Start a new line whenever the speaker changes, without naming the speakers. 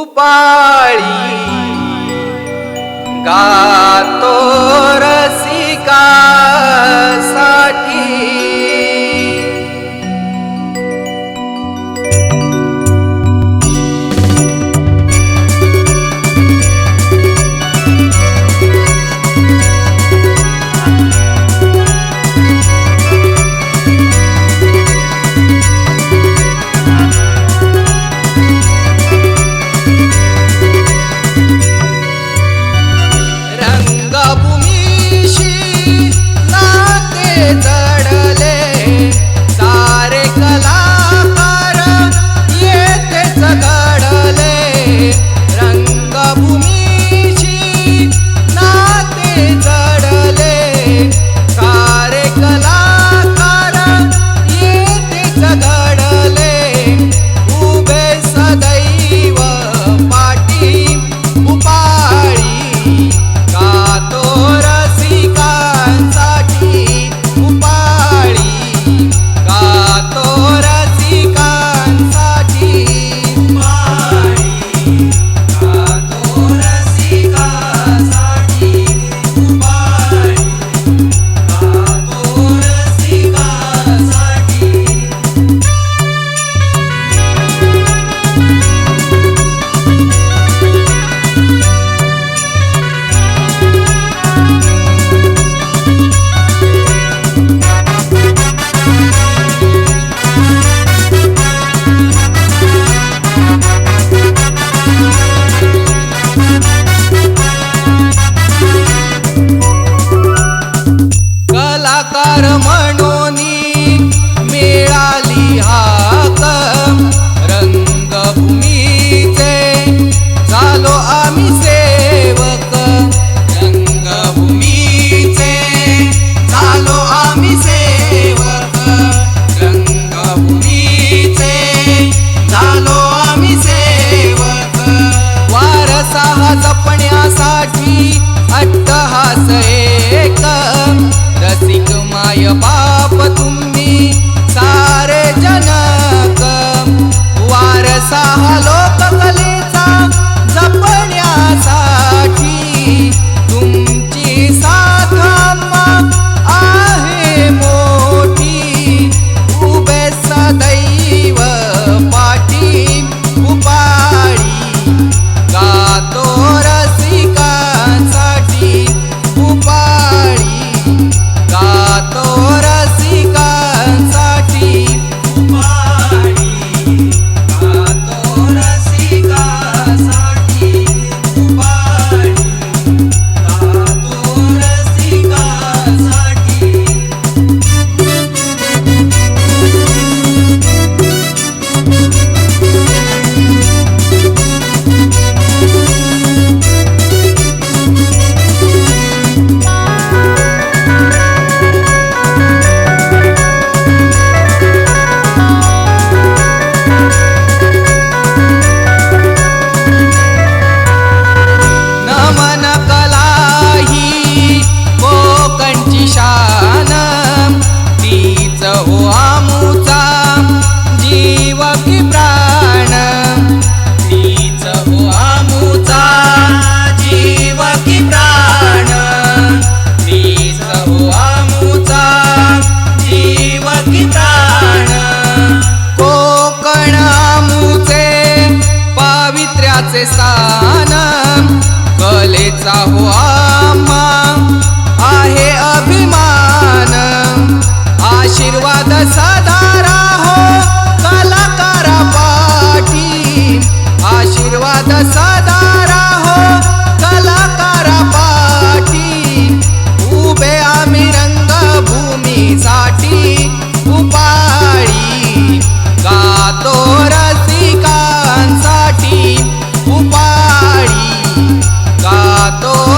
उपाळी गातो रसिका सा पाप तुम आमचे स्थान कलेचा हो आहे अभिमान. आशीर्वाद साधा todo.